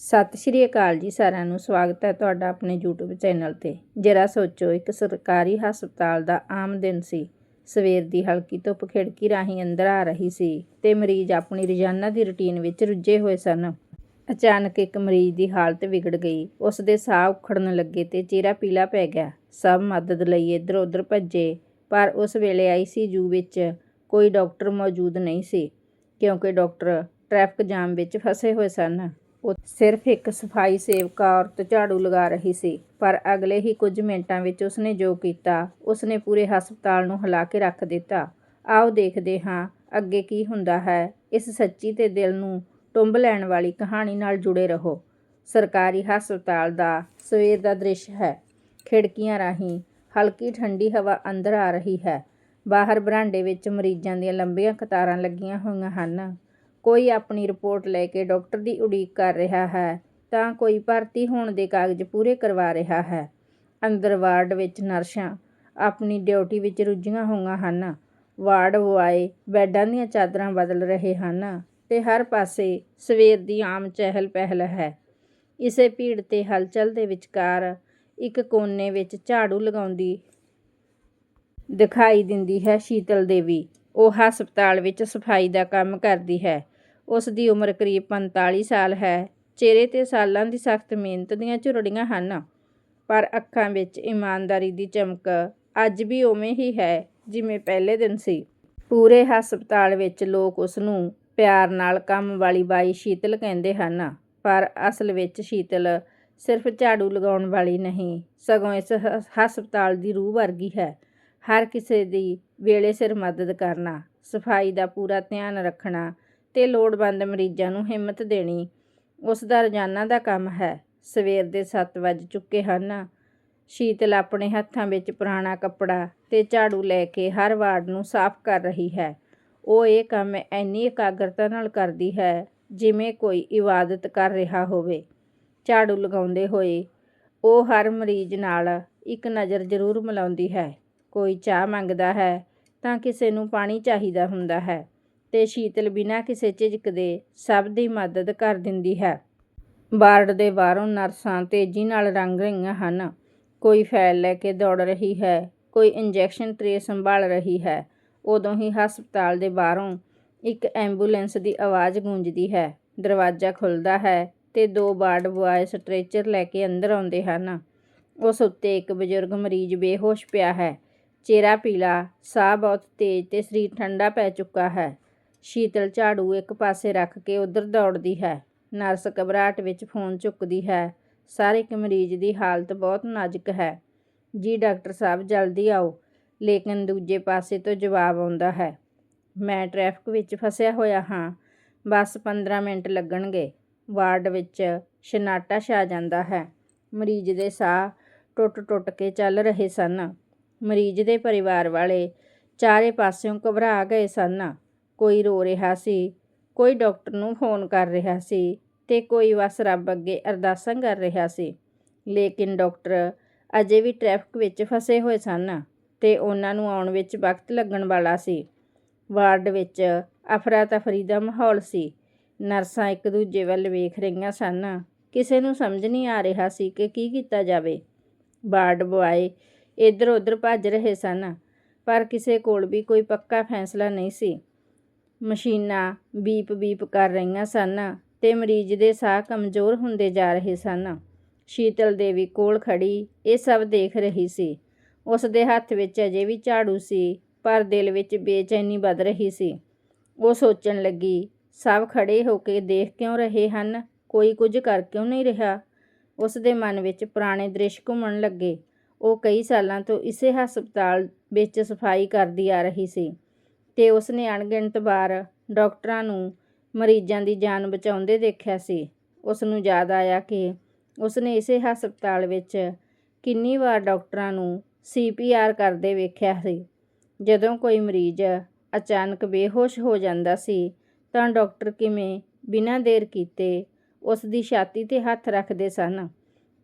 ਸਤਿ ਸ਼੍ਰੀ ਅਕਾਲ ਜੀ ਸਾਰਿਆਂ ਨੂੰ, ਸਵਾਗਤ ਹੈ ਤੁਹਾਡਾ ਆਪਣੇ YouTube ਚੈਨਲ ਤੇ। ਜਰਾ ਸੋਚੋ, ਇੱਕ ਸਰਕਾਰੀ ਹਸਪਤਾਲ ਦਾ ਆਮ ਦਿਨ ਸੀ। ਸਵੇਰ ਦੀ ਹਲਕੀ ਧੁੱਪ ਖਿੜਕੀ ਰਾਹੀਂ ਅੰਦਰ ਆ ਰਹੀ ਸੀ ਤੇ ਮਰੀਜ਼ ਆਪਣੀ ਰੋਜ਼ਾਨਾ ਦੀ ਰੁਟੀਨ ਵਿੱਚ ਰੁੱਝੇ ਹੋਏ ਸਨ। ਅਚਾਨਕ ਇੱਕ ਮਰੀਜ਼ ਦੀ ਹਾਲਤ ਵਿਗੜ ਗਈ। ਉਸ ਦੇ ਸਾਹ ਉਖੜਨ ਲੱਗੇ ਤੇ ਚਿਹਰਾ ਪੀਲਾ ਪੈ ਗਿਆ। ਸਭ ਮਦਦ ਲਈ ਇੱਧਰ ਉੱਧਰ ਭੱਜੇ, ਪਰ ਉਸ ਵੇਲੇ ਆਈਸੀਯੂ ਵਿੱਚ ਕੋਈ ਡਾਕਟਰ ਮੌਜੂਦ ਨਹੀਂ ਸੀ, ਕਿਉਂਕਿ ਡਾਕਟਰ ਟ੍ਰੈਫਿਕ ਜਾਮ ਵਿੱਚ ਫਸੇ ਹੋਏ ਸਨ। ਸਿਰਫ ਇੱਕ ਸਫ਼ਾਈ ਸੇਵਕਾ ਔਰਤ ਝਾੜੂ ਲਗਾ ਰਹੀ ਸੀ, ਪਰ ਅਗਲੇ ਹੀ ਕੁਝ ਮਿੰਟਾਂ ਵਿੱਚ ਉਸਨੇ ਜੋ ਕੀਤਾ, ਉਸਨੇ ਪੂਰੇ ਹਸਪਤਾਲ ਨੂੰ ਹਿਲਾ ਕੇ ਰੱਖ ਦਿੱਤਾ। ਆਓ ਦੇਖਦੇ ਹਾਂ ਅੱਗੇ ਕੀ ਹੁੰਦਾ ਹੈ। ਇਸ ਸੱਚੀ ਤੇ ਦਿਲ ਨੂੰ ਟੁੰਬ ਲੈਣ ਵਾਲੀ ਕਹਾਣੀ ਨਾਲ ਜੁੜੇ ਰਹੋ। ਸਰਕਾਰੀ ਹਸਪਤਾਲ ਦਾ ਸਵੇਰ ਦਾ ਦ੍ਰਿਸ਼ ਹੈ। ਖਿੜਕੀਆਂ ਰਾਹੀਂ ਹਲਕੀ ਠੰਡੀ ਹਵਾ ਅੰਦਰ ਆ ਰਹੀ ਹੈ। ਬਾਹਰ ਬਰਾਂਡੇ ਵਿੱਚ ਮਰੀਜ਼ਾਂ ਦੀਆਂ ਲੰਬੀਆਂ ਕਤਾਰਾਂ ਲੱਗੀਆਂ ਹੋਈਆਂ ਹਨ। ਕੋਈ ਆਪਣੀ ਰਿਪੋਰਟ ਲੈ ਕੇ ਡਾਕਟਰ ਦੀ ਉਡੀਕ ਕਰ ਰਿਹਾ ਹੈ, ਤਾਂ ਕੋਈ ਭਰਤੀ ਹੋਣ ਦੇ ਕਾਗਜ਼ ਪੂਰੇ ਕਰਵਾ ਰਿਹਾ ਹੈ। ਅੰਦਰ ਵਾਰਡ ਵਿੱਚ ਨਰਸਾਂ ਆਪਣੀ ਡਿਊਟੀ ਵਿੱਚ ਰੁੱਝੀਆਂ ਹੋਈਆਂ ਹਨ। ਵਾਰਡ ਬੁਆਏ ਬੈੱਡਾਂ ਦੀਆਂ ਚਾਦਰਾਂ ਬਦਲ ਰਹੇ ਹਨ ਤੇ ਹਰ ਪਾਸੇ ਸਵੇਰ ਦੀ ਆਮ ਚਹਿਲ ਪਹਿਲ ਹੈ। ਇਸੇ ਭੀੜ ਤੇ ਹਲਚਲ ਦੇ ਵਿਚਕਾਰ ਇੱਕ ਕੋਨੇ ਵਿੱਚ ਝਾੜੂ ਲਗਾਉਂਦੀ ਦਿਖਾਈ ਦਿੰਦੀ ਹੈ ਸ਼ੀਤਲ ਦੇਵੀ। ਉਹ ਹਸਪਤਾਲ ਵਿੱਚ ਸਫ਼ਾਈ ਦਾ ਕੰਮ ਕਰਦੀ ਹੈ। ਉਸ ਦੀ ਉਮਰ ਕਰੀਬ 45 ਸਾਲ ਹੈ। ਚਿਹਰੇ ਤੇ ਸਾਲਾਂ ਦੀ ਸਖਤ ਮਿਹਨਤ ਦੀਆਂ ਝੁਰੜੀਆਂ ਹਨ, ਪਰ ਅੱਖਾਂ ਵਿੱਚ ਇਮਾਨਦਾਰੀ ਦੀ ਚਮਕ ਅੱਜ ਵੀ ਉਵੇਂ ਹੀ ਹੈ ਜਿਵੇਂ ਪਹਿਲੇ ਦਿਨ ਸੀ। ਪੂਰੇ ਹਸਪਤਾਲ ਵਿੱਚ ਲੋਕ ਉਸ ਨੂੰ ਪਿਆਰ ਨਾਲ ਕੰਮ ਵਾਲੀ ਬਾਈ ਸ਼ੀਤਲ ਕਹਿੰਦੇ ਹਨ, ਪਰ ਅਸਲ ਵਿੱਚ ਸ਼ੀਤਲ ਸਿਰਫ ਝਾੜੂ ਲਗਾਉਣ ਵਾਲੀ ਨਹੀਂ, ਸਗੋਂ ਇਸ ਹ- ਹਸਪਤਾਲ ਦੀ ਰੂਹ ਵਰਗੀ ਹੈ। ਹਰ ਕਿਸੇ ਦੀ ਵੇਲੇ ਸਿਰ ਮਦਦ ਕਰਨਾ, ਸਫ਼ਾਈ ਦਾ ਪੂਰਾ ਧਿਆਨ ਰੱਖਣਾ ਤੇ ਲੋੜਵੰਦ ਮਰੀਜ਼ਾਂ ਨੂੰ ਹਿੰਮਤ ਦੇਣੀ ਉਸ ਦਾ ਰੋਜ਼ਾਨਾ ਦਾ ਕੰਮ ਹੈ। ਸਵੇਰ ਦੇ 7 ਵੱਜ ਚੁੱਕੇ ਹਨ। ਸ਼ੀਤਲ ਆਪਣੇ ਹੱਥਾਂ ਵਿੱਚ ਪੁਰਾਣਾ ਕੱਪੜਾ ਤੇ ਝਾੜੂ ਲੈ ਕੇ ਹਰ ਵਾਰਡ ਨੂੰ ਸਾਫ਼ ਕਰ ਰਹੀ ਹੈ। ਉਹ ਇਹ ਕੰਮ ਇੰਨੀ ਇਕਾਗਰਤਾ ਨਾਲ ਕਰਦੀ ਹੈ ਜਿਵੇਂ ਕੋਈ ਇਬਾਦਤ ਕਰ ਰਿਹਾ ਹੋਵੇ। ਝਾੜੂ ਲਗਾਉਂਦੇ ਹੋਏ ਉਹ ਹਰ ਮਰੀਜ਼ ਨਾਲ ਇੱਕ ਨਜ਼ਰ ਜ਼ਰੂਰ ਮਿਲਾਉਂਦੀ ਹੈ। ਕੋਈ ਚਾਹ ਮੰਗਦਾ ਹੈ ਤਾਂ ਕਿਸੇ ਨੂੰ ਪਾਣੀ ਚਾਹੀਦਾ ਹੁੰਦਾ ਹੈ। ਤੇ ਸ਼ੀਤਲ ਬਿਨਾਂ ਕਿਸੇ ਝਿਜਕ ਦੇ ਸਭ ਦੀ ਮਦਦ ਕਰ ਦਿੰਦੀ ਹੈ। ਵਾਰਡ ਦੇ ਬਾਹਰੋਂ ਨਰਸਾਂ ਤੇਜ਼ੀ ਨਾਲ ਰੰਗ ਰਹੀਆਂ ਹਨ। ਕੋਈ ਫਾਈਲ ਲੈ ਕੇ ਦੌੜ ਰਹੀ ਹੈ, ਕੋਈ ਇੰਜੈਕਸ਼ਨ ਟਰੇ ਸੰਭਾਲ ਰਹੀ ਹੈ। ਉਦੋਂ ਹੀ ਹਸਪਤਾਲ ਦੇ ਬਾਹਰੋਂ ਇੱਕ ਐਂਬੂਲੈਂਸ ਦੀ ਆਵਾਜ਼ ਗੂੰਜਦੀ ਹੈ। ਦਰਵਾਜ਼ਾ ਖੁੱਲਦਾ ਹੈ ਤੇ ਦੋ ਵਾਰਡ ਬੁਆਏ ਸਟ੍ਰੈਚਰ ਲੈ ਕੇ ਅੰਦਰ ਆਉਂਦੇ ਹਨ। ਉਸ ਉੱਤੇ ਇੱਕ ਬਜ਼ੁਰਗ ਮਰੀਜ਼ ਬੇਹੋਸ਼ ਪਿਆ ਹੈ। ਚਿਹਰਾ ਪੀਲਾ, ਸਾਹ ਬਹੁਤ ਤੇਜ਼ ਤੇ ਸਰੀਰ ਠੰਡਾ ਪੈ ਚੁੱਕਾ ਹੈ। ਸ਼ੀਤਲ ਝਾੜੂ ਇੱਕ ਪਾਸੇ ਰੱਖ ਕੇ ਉਧਰ ਦੌੜਦੀ ਹੈ। ਨਰਸ ਘਬਰਾਹਟ ਵਿੱਚ ਫੋਨ ਚੁੱਕਦੀ ਹੈ। ਸਰ, ਇੱਕ ਮਰੀਜ਼ ਦੀ ਹਾਲਤ ਬਹੁਤ ਨਾਜ਼ੁਕ ਹੈ। ਜੀ, ਡਾਕਟਰ ਸਾਹਿਬ, ਜਲਦੀ ਆਓ। ਲੇਕਿਨ ਦੂਜੇ ਪਾਸੇ ਤੋਂ ਜਵਾਬ ਆਉਂਦਾ ਹੈ। ਮੈਂ ਟ੍ਰੈਫਿਕ ਵਿੱਚ ਫਸਿਆ ਹੋਇਆ ਹਾਂ। ਬਸ 15 ਮਿੰਟ ਲੱਗਣਗੇ। ਵਾਰਡ ਵਿੱਚ ਸ਼ਨਾਟਾ ਛਾ ਜਾਂਦਾ ਹੈ। ਮਰੀਜ਼ ਦੇ ਸਾਹ ਟੁੱਟ-ਟੁੱਟ ਕੇ ਚੱਲ ਰਹੇ ਸਨ। ਮਰੀਜ਼ ਦੇ ਪਰਿਵਾਰ ਵਾਲੇ ਚਾਰੇ ਪਾਸਿਓਂ ਘਬਰਾ ਗਏ ਸਨ। ਕੋਈ ਰੋ ਰਿਹਾ ਸੀ, ਕੋਈ ਡਾਕਟਰ ਨੂੰ ਫੋਨ ਕਰ ਰਿਹਾ ਸੀ ਤੇ ਕੋਈ ਬਸ ਰੱਬ ਅੱਗੇ ਅਰਦਾਸਾਂ ਕਰ ਰਿਹਾ ਸੀ। ਲੇਕਿਨ ਡਾਕਟਰ ਅਜੇ ਵੀ ਟ੍ਰੈਫਿਕ ਵਿੱਚ ਫਸੇ ਹੋਏ ਸਨ ਤੇ ਉਹਨਾਂ ਨੂੰ ਆਉਣ ਵਿੱਚ ਵਕਤ ਲੱਗਣ ਵਾਲਾ ਸੀ। ਵਾਰਡ ਵਿੱਚ ਅਫਰਾ ਤਫਰੀ ਦਾ ਮਾਹੌਲ ਸੀ। ਨਰਸਾਂ ਇੱਕ ਦੂਜੇ ਵੱਲ ਵੇਖ ਰਹੀਆਂ ਸਨ। ਕਿਸੇ ਨੂੰ ਸਮਝ ਨਹੀਂ ਆ ਰਿਹਾ ਸੀ ਕਿ ਕੀ ਕੀਤਾ ਜਾਵੇ। ਵਾਰਡ ਬੁਆਏ ਇੱਧਰ ਉੱਧਰ ਭੱਜ ਰਹੇ ਸਨ, ਪਰ ਕਿਸੇ ਕੋਲ ਵੀ ਕੋਈ ਪੱਕਾ ਫੈਸਲਾ ਨਹੀਂ ਸੀ। ਮਸ਼ੀਨਾਂ ਬੀਪ ਬੀਪ ਕਰ ਰਹੀਆਂ ਸਨ ਤੇ ਮਰੀਜ਼ ਦੇ ਸਾਹ ਕਮਜ਼ੋਰ ਹੁੰਦੇ ਜਾ ਰਹੇ ਸਨ। ਸ਼ੀਤਲ ਦੇਵੀ ਕੋਲ ਖੜੀ ਇਹ ਸਭ ਦੇਖ ਰਹੀ ਸੀ। ਉਸ ਦੇ ਹੱਥ ਵਿੱਚ ਅਜੇ ਵੀ ਝਾੜੂ ਸੀ, ਪਰ ਦਿਲ ਵਿੱਚ ਬੇਚੈਨੀ ਵੱਧ ਰਹੀ ਸੀ। ਉਹ ਸੋਚਣ ਲੱਗੀ, ਸਭ ਖੜੇ ਹੋ ਕੇ ਦੇਖ ਕਿਉਂ ਰਹੇ ਹਨ? ਕੋਈ ਕੁਝ ਕਰ ਕਿਉਂ ਨਹੀਂ ਰਿਹਾ? ਉਸ ਦੇ ਮਨ ਵਿੱਚ ਪੁਰਾਣੇ ਦ੍ਰਿਸ਼ ਘੁੰਮਣ ਲੱਗੇ। ਉਹ ਕਈ ਸਾਲਾਂ ਤੋਂ ਇਸੇ ਹਸਪਤਾਲ ਵਿੱਚ ਸਫ਼ਾਈ ਕਰਦੀ ਆ ਰਹੀ ਸੀ। ਤੇ ਉਸਨੇ ਅਣਗਿਣਤ ਵਾਰ ਡਾਕਟਰਾਂ ਨੂੰ ਮਰੀਜ਼ਾਂ ਦੀ ਜਾਨ ਬਚਾਉਂਦੇ ਦੇਖਿਆ ਸੀ। ਉਸ ਨੂੰ ਯਾਦ ਆਇਆ ਕਿ ਉਸਨੇ ਇਸੇ ਹਸਪਤਾਲ ਵਿੱਚ ਕਿੰਨੀ ਵਾਰ ਡਾਕਟਰਾਂ ਨੂੰ ਸੀਪੀਆਰ ਕਰਦੇ ਵੇਖਿਆ ਸੀ। ਜਦੋਂ ਕੋਈ ਮਰੀਜ਼ ਅਚਾਨਕ ਬੇਹੋਸ਼ ਹੋ ਜਾਂਦਾ ਸੀ, ਤਾਂ ਡਾਕਟਰ ਕਿਵੇਂ ਬਿਨਾਂ ਦੇਰ ਕੀਤੇ ਉਸ ਦੀ ਛਾਤੀ ਤੇ ਹੱਥ ਰੱਖਦੇ ਸਨ।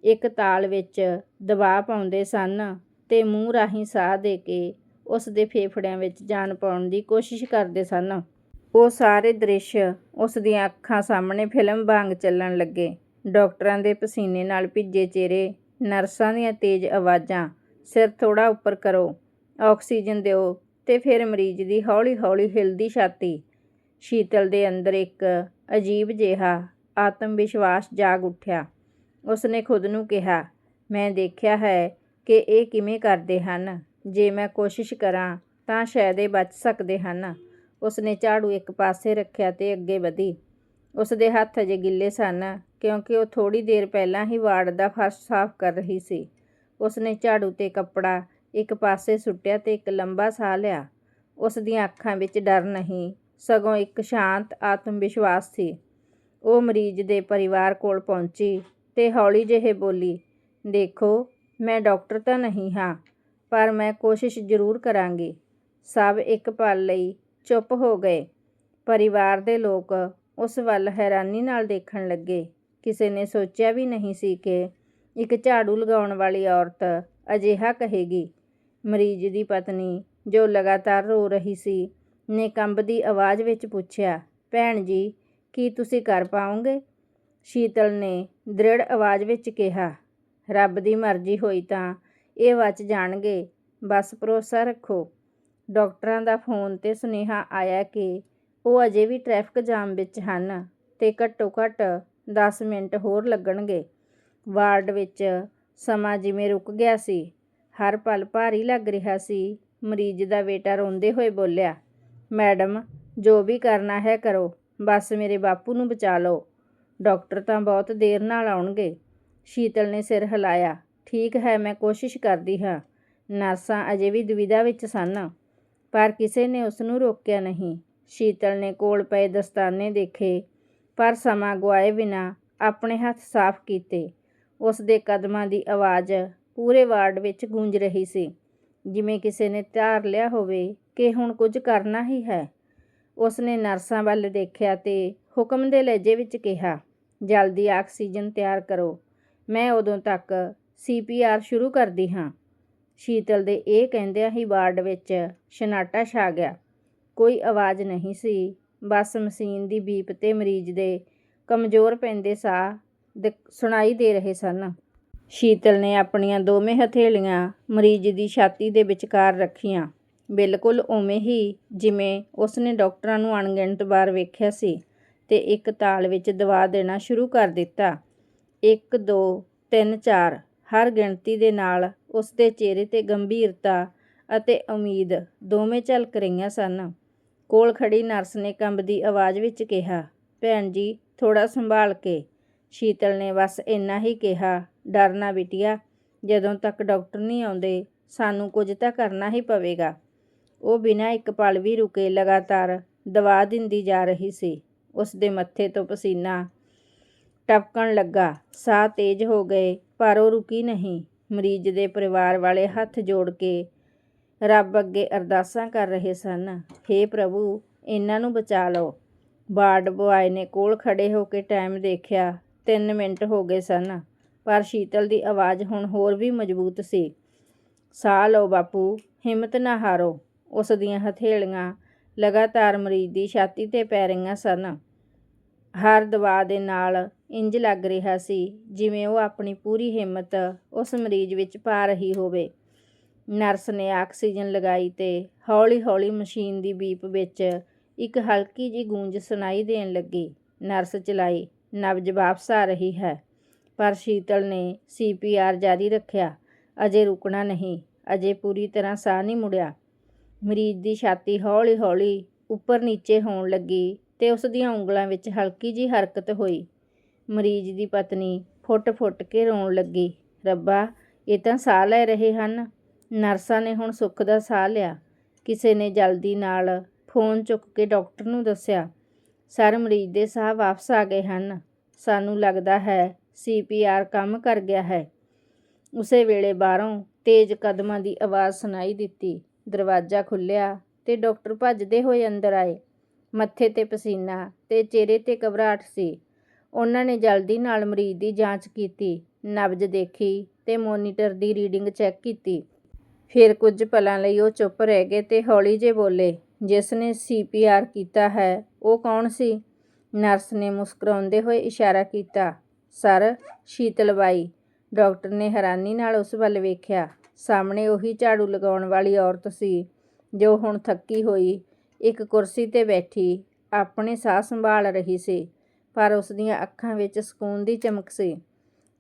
ਇੱਕ ਤਾਲ ਵਿੱਚ ਦਬਾਅ ਪਾਉਂਦੇ ਸਨ ਤੇ ਮੂੰਹ ਰਾਹੀਂ ਸਾਹ ਦੇ ਕੇ ਉਸ ਦੇ ਫੇਫੜਿਆਂ ਵਿੱਚ ਜਾਨ ਪਾਉਣ ਦੀ ਕੋਸ਼ਿਸ਼ ਕਰਦੇ ਸਨ। ਉਹ ਸਾਰੇ ਦ੍ਰਿਸ਼ ਉਸ ਦੀਆਂ ਅੱਖਾਂ ਸਾਹਮਣੇ ਫਿਲਮ ਵਾਂਗ ਚੱਲਣ ਲੱਗੇ। ਡਾਕਟਰਾਂ ਦੇ ਪਸੀਨੇ ਨਾਲ ਭਿੱਜੇ ਚਿਹਰੇ, ਨਰਸਾਂ ਦੀਆਂ ਤੇਜ਼ ਆਵਾਜ਼ਾਂ, ਸਿਰ ਥੋੜਾ ਉੱਪਰ ਕਰੋ, ਆਕਸੀਜਨ ਦਿਓ ਤੇ ਫਿਰ ਮਰੀਜ਼ ਦੀ ਹੌਲੀ-ਹੌਲੀ ਹਿਲਦੀ ਛਾਤੀ। ਸ਼ੀਤਲ ਦੇ ਅੰਦਰ ਇੱਕ ਅਜੀਬ ਜਿਹਾ ਆਤਮ ਵਿਸ਼ਵਾਸ ਜਾਗ ਉੱਠਿਆ। ਉਸਨੇ ਖੁਦ ਨੂੰ ਕਿਹਾ, ਮੈਂ ਦੇਖਿਆ ਹੈ ਕਿ ਇਹ ਕਿਵੇਂ ਕਰਦੇ ਹਨ। ਜੇ ਮੈਂ ਕੋਸ਼ਿਸ਼ ਕਰਾਂ ਤਾਂ ਸ਼ਾਇਦ ਇਹ ਬਚ ਸਕਦੇ ਹਨ। ਉਸਨੇ ਝਾੜੂ ਇੱਕ ਪਾਸੇ ਰੱਖਿਆ ਤੇ ਅੱਗੇ ਵਧੀ। ਉਸਦੇ ਹੱਥ ਅਜੇ ਗਿੱਲੇ ਸਨ, ਕਿਉਂਕਿ ਉਹ ਥੋੜੀ ਦੇਰ ਪਹਿਲਾਂ ਹੀ ਵਾਰਡ ਦਾ ਫਰਸ਼ ਸਾਫ਼ ਕਰ ਰਹੀ ਸੀ। ਉਸਨੇ ਝਾੜੂ ਤੇ ਕੱਪੜਾ ਇੱਕ ਪਾਸੇ ਸੁੱਟਿਆ ਤੇ ਇੱਕ ਲੰਬਾ ਸਾਹ ਲਿਆ। ਉਸ ਦੀਆਂ ਅੱਖਾਂ ਵਿੱਚ ਡਰ ਨਹੀਂ, ਸਗੋਂ ਇੱਕ ਸ਼ਾਂਤ ਆਤਮ ਵਿਸ਼ਵਾਸ ਸੀ। ਉਹ ਮਰੀਜ਼ ਦੇ ਪਰਿਵਾਰ ਕੋਲ ਪਹੁੰਚੀ ਤੇ ਹੌਲੀ ਜਿਹੇ ਬੋਲੀ, ਦੇਖੋ, ਮੈਂ ਡਾਕਟਰ ਤਾਂ ਨਹੀਂ ਹਾਂ ਪਰ ਮੈਂ ਕੋਸ਼ਿਸ਼ ਜ਼ਰੂਰ ਕਰਾਂਗੀ। ਸਭ ਇੱਕ ਪਲ ਲਈ ਚੁੱਪ ਹੋ ਗਏ। ਪਰਿਵਾਰ ਦੇ ਲੋਕ ਉਸ ਵੱਲ ਹੈਰਾਨੀ ਨਾਲ ਦੇਖਣ ਲੱਗੇ। ਕਿਸੇ ਨੇ ਸੋਚਿਆ ਵੀ ਨਹੀਂ ਸੀ ਕਿ ਇੱਕ ਝਾੜੂ ਲਗਾਉਣ ਵਾਲੀ ਔਰਤ ਅਜਿਹਾ ਕਹੇਗੀ। ਮਰੀਜ਼ ਦੀ ਪਤਨੀ, ਜੋ ਲਗਾਤਾਰ ਰੋ ਰਹੀ ਸੀ, ਨੇ ਕੰਬਦੀ ਆਵਾਜ਼ ਵਿੱਚ ਪੁੱਛਿਆ, ਭੈਣ ਜੀ, ਕੀ ਤੁਸੀਂ ਕਰ ਪਾਓਗੇ? ਸ਼ੀਤਲ ਨੇ ਦ੍ਰਿੜ ਆਵਾਜ਼ ਵਿੱਚ ਕਿਹਾ, ਰੱਬ ਦੀ ਮਰਜ਼ੀ ਹੋਈ ਤਾਂ ਇਹ ਬਚ ਜਾਣਗੇ, ਬਸ ਭਰੋਸਾ ਰੱਖੋ। ਡਾਕਟਰਾਂ ਦਾ ਫੋਨ ਤੇ ਸੁਨੇਹਾ ਆਇਆ ਕਿ ਉਹ ਅਜੇ ਵੀ ਟ੍ਰੈਫਿਕ ਜਾਮ ਵਿੱਚ ਹਨ ਤੇ ਘੱਟੋ ਘੱਟ 10 ਮਿੰਟ ਹੋਰ ਲੱਗਣਗੇ। ਵਾਰਡ ਵਿੱਚ ਸਮਾਂ ਜਿਵੇਂ ਰੁਕ ਗਿਆ ਸੀ, ਹਰ ਪਲ ਭਾਰੀ ਲੱਗ ਰਿਹਾ ਸੀ, ਮਰੀਜ਼ ਦਾ ਬੇਟਾ ਰੋਂਦੇ ਹੋਏ ਬੋਲਿਆ, ਮੈਡਮ, ਜੋ ਵੀ ਕਰਨਾ ਹੈ ਕਰੋ, ਬਸ ਮੇਰੇ ਬਾਪੂ ਨੂੰ ਬਚਾ ਲਓ। ਡਾਕਟਰ ਤਾਂ ਬਹੁਤ ਦੇਰ ਨਾਲ ਆਉਣਗੇ। ਸ਼ੀਤਲ ਨੇ ਸਿਰ ਹਿਲਾਇਆ ਠੀਕ ਹੈ, ਮੈਂ ਕੋਸ਼ਿਸ਼ ਕਰਦੀ ਹਾਂ। ਨਰਸਾਂ ਅਜੇ ਵੀ ਦੁਵਿਧਾ ਵਿੱਚ ਸਨ, ਪਰ ਕਿਸੇ ਨੇ ਉਸ ਨੂੰ ਰੋਕਿਆ ਨਹੀਂ। ਸ਼ੀਤਲ ਨੇ ਕੋਲ ਪਏ ਦਸਤਾਨੇ ਦੇਖੇ, ਪਰ ਸਮਾਂ ਗਵਾਏ ਬਿਨਾ ਆਪਣੇ ਹੱਥ ਸਾਫ਼ ਕੀਤੇ। ਉਸ ਦੇ ਕਦਮਾਂ ਦੀ ਆਵਾਜ਼ ਪੂਰੇ ਵਾਰਡ ਵਿੱਚ ਗੂੰਜ ਰਹੀ ਸੀ। ਜਿਵੇਂ ਕਿਸੇ ਨੇ ਧਾਰ ਲਿਆ ਹੋਵੇ ਕਿ ਹੁਣ ਕੁਝ ਕਰਨਾ ਹੀ ਹੈ। ਉਸ ਨੇ ਨਰਸਾਂ ਵੱਲ ਦੇਖਿਆ ਤੇ ਹੁਕਮ ਦੇ ਲਹਿਜੇ ਵਿੱਚ ਕਿਹਾ, ਜਲਦੀ ਆਕਸੀਜਨ ਤਿਆਰ ਕਰੋ। ਮੈਂ ਉਦੋਂ ਤੱਕ ਸੀਪੀਆਰ ਸ਼ੁਰੂ ਕਰਦੀ ਹਾਂ। ਸ਼ੀਤਲ ਦੇ ਇਹ ਕਹਿੰਦਿਆਂ ਹੀ ਵਾਰਡ ਵਿੱਚ ਸ਼ਨਾਟਾ ਛਾ ਗਿਆ। ਕੋਈ ਆਵਾਜ਼ ਨਹੀਂ ਸੀ। ਬਸ ਮਸ਼ੀਨ ਦੀ ਬੀਪ ਤੇ ਮਰੀਜ਼ ਦੇ ਕਮਜ਼ੋਰ ਪੈਂਦੇ ਸਾਹ ਸੁਣਾਈ ਦੇ ਰਹੇ ਸਨ। ਸ਼ੀਤਲ ਨੇ ਆਪਣੀਆਂ ਦੋਵੇਂ ਹਥੇਲੀਆਂ ਮਰੀਜ਼ ਦੀ ਛਾਤੀ ਦੇ ਵਿਚਕਾਰ ਰੱਖੀਆਂ। ਬਿਲਕੁਲ ਉਵੇਂ ਹੀ ਜਿਵੇਂ ਉਸਨੇ ਡਾਕਟਰਾਂ ਨੂੰ ਅਣਗਿਣਤ ਵਾਰ ਵੇਖਿਆ ਸੀ ਤੇ ਇੱਕ ਤਾਲ ਵਿੱਚ ਦਵਾ ਦੇਣਾ ਸ਼ੁਰੂ ਕਰ ਦਿੱਤਾ। 1 2 3 4 ਹਰ ਗਿਣਤੀ ਦੇ ਨਾਲ ਉਸ ਦੇ ਚਿਹਰੇ ਤੇ ਗੰਭੀਰਤਾ ਅਤੇ ਉਮੀਦ ਦੋਵੇਂ ਝਲਕ ਰਹੀਆਂ ਸਨ। ਕੋਲ ਖੜ੍ਹੀ ਨਰਸ ਨੇ ਕੰਬਦੀ ਆਵਾਜ਼ ਵਿੱਚ ਕਿਹਾ, ਭੈਣ ਜੀ, ਥੋੜ੍ਹਾ ਸੰਭਾਲ ਕੇ। ਸ਼ੀਤਲ ਨੇ ਬਸ ਇੰਨਾ ਹੀ ਕਿਹਾ, ਡਰ ਨਾ ਬਿਟੀਆ, ਜਦੋਂ ਤੱਕ ਡਾਕਟਰ ਨਹੀਂ ਆਉਂਦੇ, ਸਾਨੂੰ ਕੁਝ ਤਾਂ ਕਰਨਾ ਹੀ ਪਵੇਗਾ। ਉਹ ਬਿਨਾਂ ਇੱਕ ਪਲ ਵੀ ਰੁਕੇ, ਲਗਾਤਾਰ ਦਵਾ ਦਿੰਦੀ ਜਾ ਰਹੀ ਸੀ। ਉਸ ਦੇ ਮੱਥੇ ਤੋਂ ਪਸੀਨਾ ਟਪਕਣ ਲੱਗਾ। ਸਾਹ ਤੇਜ਼ ਹੋ ਗਏ, ਪਰ ਉਹ ਰੁਕੀ ਨਹੀਂ। ਮਰੀਜ਼ ਦੇ ਪਰਿਵਾਰ ਵਾਲੇ ਹੱਥ ਜੋੜ ਕੇ ਰੱਬ ਅੱਗੇ ਅਰਦਾਸਾਂ ਕਰ ਰਹੇ ਸਨ। ਹੇ ਪ੍ਰਭੂ, ਇਹਨਾਂ ਨੂੰ ਬਚਾ ਲਓ। ਵਾਰਡ ਬੁਆਏ ਨੇ ਕੋਲ ਖੜ੍ਹੇ ਹੋ ਕੇ ਟਾਈਮ ਦੇਖਿਆ। ਤਿੰਨ ਮਿੰਟ ਹੋ ਗਏ ਸਨ, ਪਰ ਸ਼ੀਤਲ ਦੀ ਆਵਾਜ਼ ਹੁਣ ਹੋਰ ਵੀ ਮਜ਼ਬੂਤ ਸੀ। ਸਾਹ ਲਓ ਬਾਪੂ, ਹਿੰਮਤ ਨਾ ਹਾਰੋ। ਉਸ ਦੀਆਂ ਹਥੇਲੀਆਂ ਲਗਾਤਾਰ ਮਰੀਜ਼ ਦੀ ਛਾਤੀ ਤੇ ਪੈ ਰਹੀਆਂ ਸਨ। ਹਰ ਦਵਾ ਦੇ ਨਾਲ ਇੰਜ ਲੱਗ ਰਿਹਾ ਸੀ ਜਿਵੇਂ ਉਹ ਆਪਣੀ ਪੂਰੀ ਹਿੰਮਤ ਉਸ ਮਰੀਜ਼ ਵਿੱਚ ਪਾ ਰਹੀ ਹੋਵੇ। ਨਰਸ ਨੇ ਆਕਸੀਜਨ ਲਗਾਈ ਤੇ ਹੌਲੀ-ਹੌਲੀ ਮਸ਼ੀਨ ਦੀ ਬੀਪ ਵਿੱਚ ਇੱਕ ਹਲਕੀ ਜੀ ਗੂੰਜ ਸੁਣਾਈ ਦੇਣ ਲੱਗੀ। ਨਰਸ ਚਲਾਈ ਨਬਜ ਵਾਪਸ ਆ ਰਹੀ ਹੈ। ਪਰ ਸ਼ੀਤਲ ਨੇ ਸੀਪੀਆਰ ਜਾਰੀ ਰੱਖਿਆ। ਅਜੇ ਰੁਕਣਾ ਨਹੀਂ, ਅਜੇ ਪੂਰੀ ਤਰ੍ਹਾਂ ਸਾਹ ਨਹੀਂ ਮੁੜਿਆ। ਮਰੀਜ਼ ਦੀ ਛਾਤੀ ਹੌਲੀ-ਹੌਲੀ ਉੱਪਰ ਨੀਚੇ ਹੋਣ ਲੱਗੀ ਤੇ ਉਸ ਦੀਆਂ ਉਂਗਲਾਂ ਵਿੱਚ ਹਲਕੀ ਜੀ ਹਰਕਤ ਹੋਈ। ਮਰੀਜ਼ ਦੀ ਪਤਨੀ ਫੁੱਟ-ਫੁੱਟ ਕੇ ਰੋਣ ਲੱਗੀ। ਰੱਬਾ, ਇਹ ਤਾਂ ਸਾਹ ਲੈ ਰਹੇ ਹਨ। ਨਰਸਾਂ ਨੇ ਹੁਣ ਸੁੱਖ ਦਾ ਸਾਹ ਲਿਆ। ਕਿਸੇ ਨੇ ਜਲਦੀ ਨਾਲ ਫੋਨ ਚੁੱਕ ਕੇ ਡਾਕਟਰ ਨੂੰ ਦੱਸਿਆ, ਸਰ, ਮਰੀਜ਼ ਦੇ ਸਾਹ ਵਾਪਸ ਆ ਗਏ ਹਨ। ਸਾਨੂੰ ਲੱਗਦਾ ਹੈ ਸੀਪੀਆਰ ਕੰਮ ਕਰ ਗਿਆ ਹੈ। ਉਸੇ ਵੇਲੇ ਬਾਹਰੋਂ ਤੇਜ਼ ਕਦਮਾਂ ਦੀ ਆਵਾਜ਼ ਸੁਣਾਈ ਦਿੱਤੀ। ਦਰਵਾਜ਼ਾ ਖੁੱਲ੍ਹਿਆ ਤੇ ਡਾਕਟਰ ਭੱਜਦੇ ਹੋਏ ਅੰਦਰ ਆਏ। ਮੱਥੇ ਤੇ ਪਸੀਨਾ ਤੇ ਚਿਹਰੇ ਤੇ ਘਬਰਾਹਟ ਸੀ। ਉਹਨਾਂ ਨੇ ਜਲਦੀ ਨਾਲ ਮਰੀਜ਼ ਦੀ ਜਾਂਚ ਕੀਤੀ, ਨਬਜ਼ ਦੇਖੀ ਤੇ ਮੋਨੀਟਰ ਦੀ ਰੀਡਿੰਗ ਚੈੱਕ ਕੀਤੀ। ਫਿਰ ਕੁਝ ਪਲਾਂ ਲਈ ਉਹ ਚੁੱਪ ਰਹਿ ਗਏ ਤੇ ਹੌਲੀ ਜਿਹੇ ਬੋਲੇ, ਜਿਸ ਨੇ ਸੀਪੀਆਰ ਕੀਤਾ ਹੈ, ਉਹ ਕੌਣ ਸੀ? ਨਰਸ ਨੇ ਮੁਸਕਰਾਉਂਦੇ ਹੋਏ ਇਸ਼ਾਰਾ ਕੀਤਾ, ਸਰ ਸ਼ੀਤਲਬਾਈ ਡਾਕਟਰ ਨੇ ਹੈਰਾਨੀ ਨਾਲ ਉਸ ਵੱਲ ਵੇਖਿਆ, ਸਾਹਮਣੇ ਉਹੀ ਝਾੜੂ ਲਗਾਉਣ ਵਾਲੀ ਔਰਤ ਸੀ, ਜੋ ਹੁਣ ਥੱਕੀ ਹੋਈ ਇੱਕ ਕੁਰਸੀ ਤੇ ਬੈਠੀ, ਆਪਣੇ ਸਾਹ ਸੰਭਾਲ ਰਹੀ ਸੀ, ਪਰ ਉਸ ਦੀਆਂ ਅੱਖਾਂ ਵਿੱਚ ਸਕੂਨ ਦੀ ਚਮਕ ਸੀ।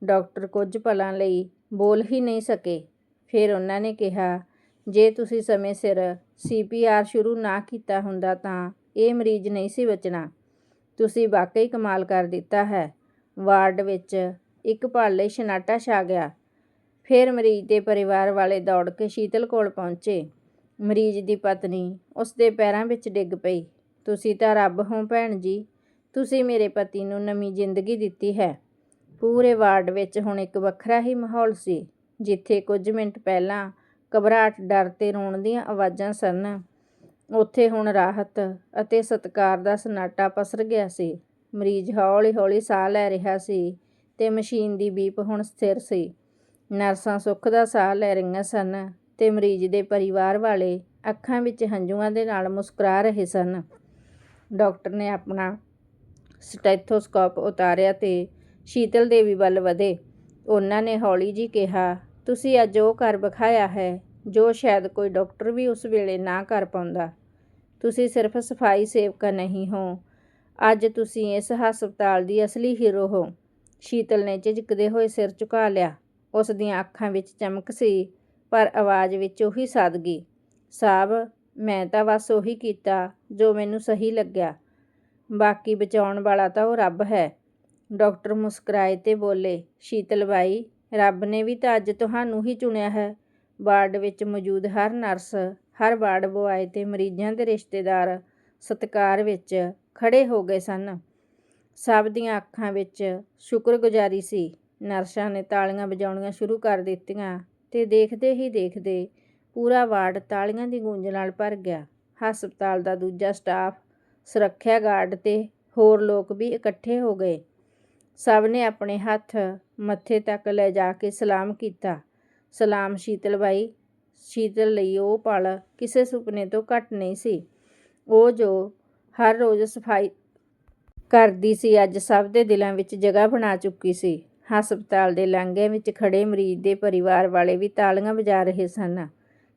ਡਾਕਟਰ ਕੁਝ ਪਲਾਂ ਲਈ ਬੋਲ ਹੀ ਨਹੀਂ ਸਕੇ। ਫਿਰ ਉਹਨਾਂ ਨੇ ਕਿਹਾ, ਜੇ ਤੁਸੀਂ ਸਮੇਂ ਸਿਰ ਸੀਪੀਆਰ ਸ਼ੁਰੂ ਨਾ ਕੀਤਾ ਹੁੰਦਾ ਤਾਂ ਇਹ ਮਰੀਜ਼ ਨਹੀਂ ਸੀ ਬਚਣਾ। ਤੁਸੀਂ ਵਾਕਈ ਕਮਾਲ ਕਰ ਦਿੱਤਾ ਹੈ। ਵਾਰਡ ਵਿੱਚ ਇੱਕ ਪਲ ਲਈ ਸ਼ਨਾਟਾ ਛਾ ਗਿਆ। ਫਿਰ ਮਰੀਜ਼ ਦੇ ਪਰਿਵਾਰ ਵਾਲੇ ਦੌੜ ਕੇ ਸ਼ੀਤਲ ਕੋਲ ਪਹੁੰਚੇ। ਮਰੀਜ਼ ਦੀ ਪਤਨੀ ਉਸ ਦੇ ਪੈਰਾਂ ਵਿੱਚ ਡਿੱਗ ਪਈ। ਤੁਸੀਂ ਤਾਂ ਰੱਬ ਹੋ ਭੈਣ ਜੀ। ਤੁਸੀਂ ਮੇਰੇ ਪਤੀ ਨੂੰ ਨਵੀਂ ਜ਼ਿੰਦਗੀ ਦਿੱਤੀ ਹੈ। ਪੂਰੇ ਵਾਰਡ ਵਿੱਚ ਹੁਣ ਇੱਕ ਵੱਖਰਾ ਹੀ ਮਾਹੌਲ ਸੀ, ਜਿੱਥੇ ਕੁਝ ਮਿੰਟ ਪਹਿਲਾਂ ਘਬਰਾਹਟ, ਡਰ ਤੇ ਰੋਣ ਦੀਆਂ ਆਵਾਜ਼ਾਂ ਸਨ। ਉੱਥੇ ਹੁਣ ਰਾਹਤ ਅਤੇ ਸਤਿਕਾਰ ਦਾ ਸਨਾਟਾ ਪਸਰ ਗਿਆ ਸੀ। ਮਰੀਜ਼ ਹੌਲੀ-ਹੌਲੀ ਸਾਹ ਲੈ ਰਿਹਾ ਸੀ ਤੇ ਮਸ਼ੀਨ ਦੀ ਬੀਪ ਹੁਣ ਸਥਿਰ ਸੀ। ਨਰਸਾਂ ਸੁੱਖ ਦਾ ਸਾਹ ਲੈ ਰਹੀਆਂ ਸਨ। ਤੇ ਮਰੀਜ਼ ਦੇ ਪਰਿਵਾਰ ਵਾਲੇ ਅੱਖਾਂ ਵਿੱਚ ਹੰਝੂਆਂ ਦੇ ਨਾਲ ਮੁਸਕਰਾ ਰਹੇ ਸਨ। ਡਾਕਟਰ ਨੇ ਆਪਣਾ ਸਟੈਥੋਸਕੋਪ ਉਤਾਰਿਆ ਤੇ ਸ਼ੀਤਲ ਦੇਵੀ ਵੱਲ ਵਧੇ। ਉਹਨਾਂ ਨੇ ਹੌਲੀ ਜੀ ਕਿਹਾ, ਤੁਸੀਂ ਅੱਜ ਉਹ ਕਰ ਵਿਖਾਇਆ ਹੈ, ਜੋ ਸ਼ਾਇਦ ਕੋਈ ਡਾਕਟਰ ਵੀ ਉਸ ਵੇਲੇ ਨਾ ਕਰ ਪਾਉਂਦਾ। ਤੁਸੀਂ ਸਿਰਫ ਸਫ਼ਾਈ ਸੇਵਕਾ ਨਹੀਂ ਹੋ। ਅੱਜ ਤੁਸੀਂ ਇਸ ਹਸਪਤਾਲ ਦੀ ਅਸਲੀ ਹੀਰੋ ਹੋ। ਸ਼ੀਤਲ ਨੇ ਝਿਜਕਦੇ ਹੋਏ ਸਿਰ ਝੁਕਾ ਲਿਆ। ਉਸ ਦੀਆਂ ਅੱਖਾਂ ਵਿੱਚ ਚਮਕ ਸੀ ਪਰ ਆਵਾਜ਼ ਵਿੱਚ ਉਹੀ ਸਾਦਗੀ ਸਾਬ, ਮੈਂ ਤਾਂ ਬਸ ਉਹੀ ਕੀਤਾ ਜੋ ਮੈਨੂੰ ਸਹੀ ਲੱਗਿਆ। ਬਾਕੀ ਬਚਾਉਣ ਵਾਲਾ ਤਾਂ ਉਹ ਰੱਬ ਹੈ। ਡਾਕਟਰ ਮੁਸਕਰਾਏ ਤੇ ਬੋਲੇ, ਸ਼ੀਤਲ ਬਾਈ, ਰੱਬ ਨੇ ਵੀ ਤਾਂ ਅੱਜ ਤੁਹਾਨੂੰ ਹੀ ਚੁਣਿਆ ਹੈ। ਵਾਰਡ ਵਿੱਚ ਮੌਜੂਦ ਹਰ ਨਰਸ, ਹਰ ਵਾਰਡ ਬੁਆਏ ਤੇ ਮਰੀਜ਼ਾਂ ਦੇ ਰਿਸ਼ਤੇਦਾਰ ਸਤਿਕਾਰ ਵਿੱਚ ਖੜੇ ਹੋ ਗਏ ਸਨ। ਸਭ ਦੀਆਂ ਅੱਖਾਂ ਵਿੱਚ ਸ਼ੁਕਰਗੁਜ਼ਾਰੀ ਸੀ। ਨਰਸਾਂ ਨੇ ਤਾਲੀਆਂ ਵਜਾਉਣੀਆਂ ਸ਼ੁਰੂ ਕਰ ਦਿੱਤੀਆਂ। ਤੇ ਦੇਖਦੇ ਹੀ ਦੇਖਦੇ ਪੂਰਾ ਵਾਰਡ ਤਾਲੀਆਂ ਦੀ ਗੂੰਜ ਨਾਲ ਭਰ ਗਿਆ। ਹਸਪਤਾਲ ਦਾ ਦੂਜਾ ਸਟਾਫ, ਸੁਰੱਖਿਆ ਗਾਰਡ ਤੇ ਹੋਰ ਲੋਕ ਵੀ ਇਕੱਠੇ ਹੋ ਗਏ। ਸਭ ਨੇ ਆਪਣੇ ਹੱਥ ਮੱਥੇ ਤੱਕ ਲੈ ਜਾ ਕੇ ਸਲਾਮ ਕੀਤਾ। ਸਲਾਮ ਸ਼ੀਤਲ ਬਾਈ, ਸ਼ੀਤਲ ਲਈ ਉਹ ਪਲ ਕਿਸੇ ਸੁਪਨੇ ਤੋਂ ਘੱਟ ਨਹੀਂ ਸੀ। ਉਹ ਜੋ ਹਰ ਰੋਜ਼ ਸਫ਼ਾਈ ਕਰਦੀ ਸੀ, ਅੱਜ ਸਭ ਦੇ ਦਿਲਾਂ ਵਿੱਚ ਜਗ੍ਹਾ ਬਣਾ ਚੁੱਕੀ ਸੀ। ਹਸਪਤਾਲ ਦੇ ਲਾਂਘੇ ਵਿੱਚ ਖੜੇ ਮਰੀਜ਼ ਦੇ ਪਰਿਵਾਰ ਵਾਲੇ ਵੀ ਤਾਲੀਆਂ ਵਜਾ ਰਹੇ ਸਨ।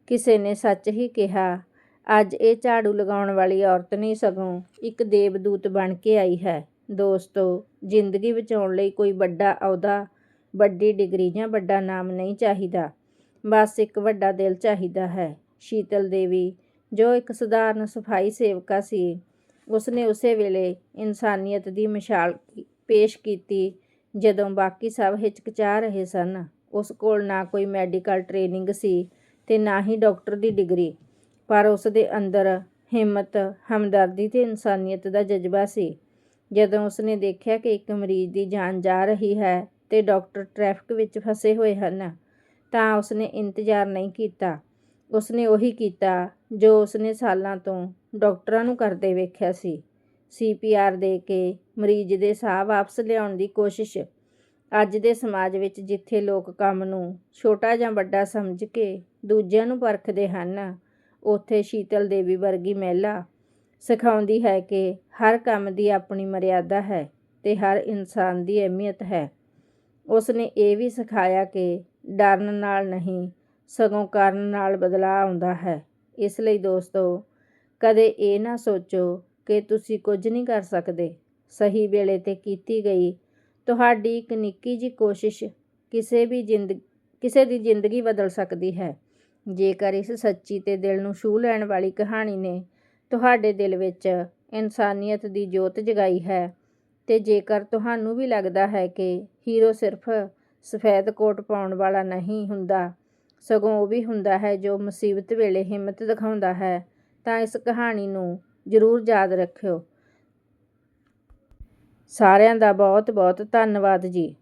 ਕਿਸੇ ਨੇ ਸੱਚ ਹੀ ਕਿਹਾ, ਅੱਜ ਇਹ ਝਾੜੂ ਲਗਾਉਣ ਵਾਲੀ ਔਰਤ ਨਹੀਂ ਸਗੋਂ ਇੱਕ ਦੇਵਦੂਤ ਬਣ ਕੇ ਆਈ ਹੈ। ਦੋਸਤੋ, ਜ਼ਿੰਦਗੀ ਬਚਾਉਣ ਲਈ ਕੋਈ ਵੱਡਾ ਅਹੁਦਾ, ਵੱਡੀ ਡਿਗਰੀ ਜਾਂ ਵੱਡਾ ਨਾਮ ਨਹੀਂ ਚਾਹੀਦਾ। ਬਸ ਇੱਕ ਵੱਡਾ ਦਿਲ ਚਾਹੀਦਾ ਹੈ। ਸ਼ੀਤਲ ਦੇਵੀ, ਜੋ ਇੱਕ ਸਧਾਰਨ ਸਫ਼ਾਈ ਸੇਵਕਾ ਸੀ, ਉਸਨੇ ਉਸੇ ਵੇਲੇ ਇਨਸਾਨੀਅਤ ਦੀ ਮਿਸਾਲ ਪੇਸ਼ ਕੀਤੀ ਜਦੋਂ ਬਾਕੀ ਸਭ ਹਿਚਕਚਾ ਰਹੇ ਸਨ, ਉਸ ਕੋਲ ਨਾ ਕੋਈ ਮੈਡੀਕਲ ਟ੍ਰੇਨਿੰਗ ਸੀ ਤੇ ਨਾ ਹੀ ਡਾਕਟਰ ਦੀ ਡਿਗਰੀ, ਪਰ ਉਸ ਦੇ ਅੰਦਰ ਹਿੰਮਤ, ਹਮਦਰਦੀ ਤੇ ਇਨਸਾਨੀਅਤ ਦਾ ਜਜ਼ਬਾ ਸੀ। ਜਦੋਂ ਉਸਨੇ ਦੇਖਿਆ ਕਿ ਇੱਕ ਮਰੀਜ਼ ਦੀ ਜਾਨ ਜਾ ਰਹੀ ਹੈ ਤੇ ਡਾਕਟਰ ਟ੍ਰੈਫਿਕ ਵਿੱਚ ਫਸੇ ਹੋਏ ਹਨ, ਤਾਂ ਉਸਨੇ ਇੰਤਜ਼ਾਰ ਨਹੀਂ ਕੀਤਾ। ਉਸਨੇ ਉਹੀ ਕੀਤਾ ਜੋ ਉਸਨੇ ਸਾਲਾਂ ਤੋਂ ਡਾਕਟਰਾਂ ਨੂੰ ਕਰਦੇ ਵੇਖਿਆ ਸੀ। ਸੀਪੀਆਰ ਦੇ ਕੇ ਮਰੀਜ਼ ਦੇ ਸਾਹ ਵਾਪਸ ਲਿਆਉਣ ਦੀ ਕੋਸ਼ਿਸ਼। ਅੱਜ ਦੇ ਸਮਾਜ ਵਿੱਚ ਜਿੱਥੇ ਲੋਕ ਕੰਮ ਨੂੰ ਛੋਟਾ ਜਾਂ ਵੱਡਾ ਸਮਝ ਕੇ ਦੂਜਿਆਂ ਨੂੰ ਪਰਖਦੇ ਹਨ, ਉੱਥੇ ਸ਼ੀਤਲ ਦੇਵੀ ਵਰਗੀ ਮਹਿਲਾ ਸਿਖਾਉਂਦੀ ਹੈ ਕਿ ਹਰ ਕੰਮ ਦੀ ਆਪਣੀ ਮਰਿਆਦਾ ਹੈ ਤੇ ਹਰ ਇਨਸਾਨ ਦੀ ਅਹਿਮੀਅਤ ਹੈ। ਉਸ ਨੇ ਇਹ ਵੀ ਸਿਖਾਇਆ ਕਿ ਡਰਨ ਨਾਲ ਨਹੀਂ, ਸਗੋਂ ਕਰਨ ਨਾਲ ਬਦਲਾਅ ਆਉਂਦਾ ਹੈ। ਇਸ ਲਈ ਦੋਸਤੋ, ਕਦੇ ਇਹ ਨਾ ਸੋਚੋ ਕਿ ਤੁਸੀਂ ਕੁਝ ਨਹੀਂ ਕਰ ਸਕਦੇ। ਸਹੀ ਵੇਲੇ ਤੇ ਕੀਤੀ ਗਈ। ਤੁਹਾਡੀ ਇੱਕ ਨਿੱਕੀ ਜੀ ਕੋਸ਼ਿਸ਼ ਕਿਸੇ ਵੀ ਜ਼ਿੰਦ, ਕਿਸੇ ਦੀ ਜ਼ਿੰਦਗੀ ਬਦਲ ਸਕਦੀ ਹੈ। ਜੇਕਰ ਇਸ ਸੱਚੀ ਤੇ ਦਿਲ ਨੂੰ ਛੂਹ ਲੈਣ ਵਾਲੀ ਕਹਾਣੀ ਨੇ ਤੁਹਾਡੇ ਦਿਲ ਵਿੱਚ ਇਨਸਾਨੀਅਤ ਦੀ ਜੋਤ ਜਗਾਈ ਹੈ, ਤੇ ਜੇਕਰ ਤੁਹਾਨੂੰ ਵੀ ਲੱਗਦਾ ਹੈ ਕਿ ਹੀਰੋ ਸਿਰਫ ਸਫੈਦ ਕੋਟ ਪਾਉਣ ਵਾਲਾ ਨਹੀਂ ਹੁੰਦਾ, ਸਗੋਂ ਉਹ ਵੀ ਹੁੰਦਾ ਹੈ ਜੋ ਮੁਸੀਬਤ ਵੇਲੇ ਹਿੰਮਤ ਦਿਖਾਉਂਦਾ ਹੈ, ਤਾਂ ਇਸ ਕਹਾਣੀ ਨੂੰ ਜ਼ਰੂਰ ਯਾਦ ਰੱਖਿਓ। ਸਾਰਿਆਂ ਦਾ ਬਹੁਤ ਬਹੁਤ ਧੰਨਵਾਦ ਜੀ।